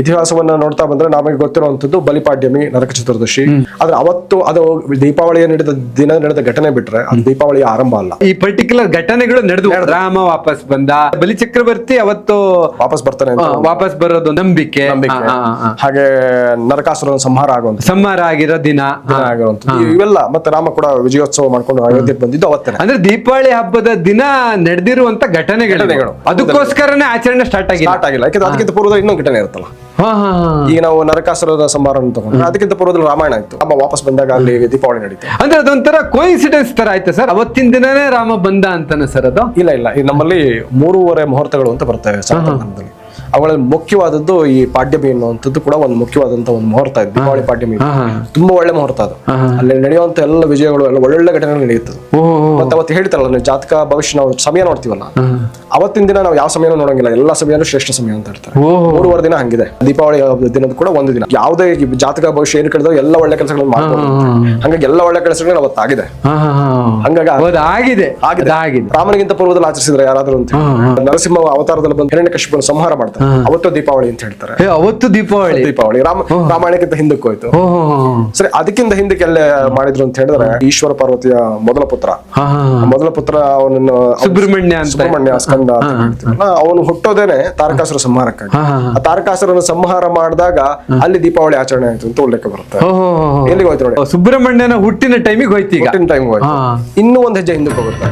ಇತಿಹಾಸವನ್ನ ನೋಡ್ತಾ ಬಂದ್ರೆ ನಮಗೆ ಗೊತ್ತಿರುವಂತದ್ದು ಬಲಿಪಾಡ್ಯಮಿ ನರಕ ಚತುರ್ದಶಿ. ಆದ್ರೆ ಅವತ್ತು ಅದು ದೀಪಾವಳಿಯ ನಡೆದ ದಿನ ನಡೆದ ಘಟನೆ ಬಿಟ್ರೆ ಅದು ದೀಪಾವಳಿಯ ಆರಂಭ ಅಲ್ಲ. ಈ ಪರ್ಟಿಕ್ಯುಲರ್ ಘಟನೆಗಳು ನಡೆದು ರಾಮ ವಾಪಸ್ ಬಂದ. ಬಲಿ ಚಕ್ರವರ್ತಿ ಅವತ್ತು ವಾಪಸ್ ಬರ್ತಾನೆ ಅಂತ ವಾಪಸ್ ಬರೋದು ನಂಬಿಕೆ. ಹಾಗೆ ನರಕಾಸುರ ಸಂಹಾರ ಆಗುವಂತ ಸಂಹಾರ ಆಗಿರೋ ದಿನ. ದಿನ ಆಗುವಂಥದ್ದು ಇವೆಲ್ಲ ಮತ್ತೆ ರಾಮ ಕೂಡ ವಿಜಯೋತ್ಸವ ಮಾಡ್ಕೊಂಡು ಅಯೋಧ್ಯೆ ಬಂದಿದ್ದು ಅವತ್ತೇ. ಅಂದ್ರೆ ದೀಪಾವಳಿ ಹಬ್ಬದ ದಿನ ನಡೆದಿರುವಂತ ಘಟನೆಗಳು. ಘಟನೆಗಳು. ಅದಕ್ಕೋಸ್ಕರನೇ ಆಚರಣೆ ಸ್ಟಾರ್ಟ್ ಆಗಿ ಸ್ಟಾರ್ಟ್ ಆಗಿಲ್ಲ. ಯಾಕಂದ್ರೆ ಅದಕ್ಕಿಂತ ಪೂರ್ವದ ಇನ್ನೊಂದು ಘಟನೆ ಇರುತ್ತಲ್ಲ. ಈಗ ನಾವು ನರಕಾಸುರದ ಸಮಾರಂಭ ತಗೊಂಡ್ರೆ ಅದಕ್ಕಿಂತ ಪೂರ್ವದಲ್ಲಿ ರಾಮಾಯಣ ಆಯ್ತು. ಅಮ್ಮ ವಾಪಸ್ ಬಂದಾಗ ಅಲ್ಲಿ ದೀಪಾವಳಿ ನಡೀತು. ಅಂದ್ರೆ ಅದೊಂಥರ ಕೋಇನ್ಸಿಡೆನ್ಸ್ ತರ ಆಯ್ತು ಸರ್. ಅವತ್ತಿನ ದಿನನೇ ರಾಮ ಬಂದ ಅಂತಾನೆ ಸರ್ ಅದು? ಇಲ್ಲ ಇಲ್ಲ. ನಮ್ಮಲ್ಲಿ ಮೂರುವರೆ ಮುಹೂರ್ತಗಳು ಅಂತ ಬರ್ತವೆ ಸಂತಾನದಲ್ಲಿ ಅವುಗಳಲ್ಲಿ ಮುಖ್ಯವಾದದ್ದು ಈ ಪಾಡ್ಯಮಿ ಅನ್ನುವಂಥದ್ದು ಕೂಡ ಒಂದು ಮುಖ್ಯವಾದಂತ ಒಂದು ಮುಹೂರ್ತ ಇದೆ ದೀಪಾವಳಿ ಪಾಡ್ಯಮಿ. ತುಂಬಾ ಒಳ್ಳೆ ಮುಹೂರ್ತ ಅದು. ಅಲ್ಲಿ ನಡೆಯುವಂತ ಎಲ್ಲ ವಿಜಯಗಳು ಎಲ್ಲ ಒಳ್ಳೆ ಘಟನೆಗಳು ನಡೆಯುತ್ತದೆ ಮತ್ತೆ ಅವತ್ತು ಹೇಳ್ತಾರಲ್ಲ ನೀವು ಜಾತಕ ಭವಿಷ್ಯ ನಾವು ಸಮಯ ನೋಡ್ತೀವಲ್ಲ. ಅವತ್ತಿನ ದಿನ ನಾವು ಯಾವ ಸಮಯನೂ ನೋಡಂಗಿಲ್ಲ ಎಲ್ಲ ಸಮಯನೂ ಶ್ರೇಷ್ಠ ಸಮಯ ಅಂತ ಹೇಳ್ತಾರೆ. ಮೂರುವರೆ ದಿನ ಹಂಗಿದೆ. ದೀಪಾವಳಿ ದಿನದ ಕೂಡ ಒಂದು ದಿನ. ಯಾವುದೇ ಜಾತಕ ಭವಿಷ್ಯ ಏನು ಕೇಳಿದ್ರು ಎಲ್ಲ ಒಳ್ಳೆ ಕೆಲಸಗಳನ್ನು ಮಾಡ್ಬೋದು. ಹಂಗಾಗಿ ಎಲ್ಲ ಒಳ್ಳೆ ಕೆಲಸಗಳು ಅವತ್ತಾಗಿದೆ. ಹಂಗಾಗಿ ಆಗಿದೆ. ಆಗಿದೆ. ರಾಮನಿಗಿಂತ ಪೂರ್ವದಲ್ಲಿ ಆಚರಿಸಿದ್ರೆ ಯಾರಾದ್ರೂ ಅಂತ ನರಸಿಂಹ ಅವತಾರದಲ್ಲಿ ಬಂದು ಹಿರಣ್ಯ ಕಶ್ಯಪನ ಸಂಹಾರ ಮಾಡ್ತಾರೆ. ಅವತ್ತು ದೀಪಾವಳಿ ಅಂತ ಹೇಳ್ತಾರೆ. ಅವತ್ತು ದೀಪಾವಳಿ. ದೀಪಾವಳಿ. ರಾಮ ರಾಮಾಯಣಕ್ಕಿಂತ ಹಿಂದಕ್ಕೆ ಹೋಯ್ತು. ಸರಿ ಅದಕ್ಕಿಂತ ಹಿಂದಕ್ಕೆ ಎಲ್ಲ ಮಾಡಿದ್ರು ಅಂತ ಹೇಳಿದ್ರೆ ಈಶ್ವರ ಪಾರ್ವತಿಯ ಮೊದಲ ಪುತ್ರ. ಮೊದಲ ಪುತ್ರ ಅವನನ್ನು ಅವ್ನು ಸುಬ್ರಹ್ಮಣ್ಯ ಸುಬ್ರಹ್ಮಣ್ಯ ಸ್ಕಂದ ಅವನು ಹುಟ್ಟೋದೇನೆ ತಾರಕಾಸುರ ಸಂಹಾರಕ್ಕಾಗಿ. ಆ ತಾರಕಾಸುರನ ಸಂಹಾರ ಮಾಡಿದಾಗ ಅಲ್ಲಿ ದೀಪಾವಳಿ ಆಚರಣೆ ಆಯ್ತು ಅಂತ ಉಲ್ಲೇಖ ಬರುತ್ತೆ. ಎಲ್ಲಿಗೆ ಹೋಯ್ತು ನೋಡಿ. ಸುಬ್ರಹ್ಮಣ್ಯನ ಹುಟ್ಟಿನ ಟೈಮಿಗೆ ಹೋಯ್ತು ಈಗ. ಟೈಮ್ ಹೋಯ್ತು. ಇನ್ನೂ ಒಂದ್ ಹೆಜ್ಜೆ ಹಿಂದಕ್ಕೆ ಹೋಗುತ್ತೆ.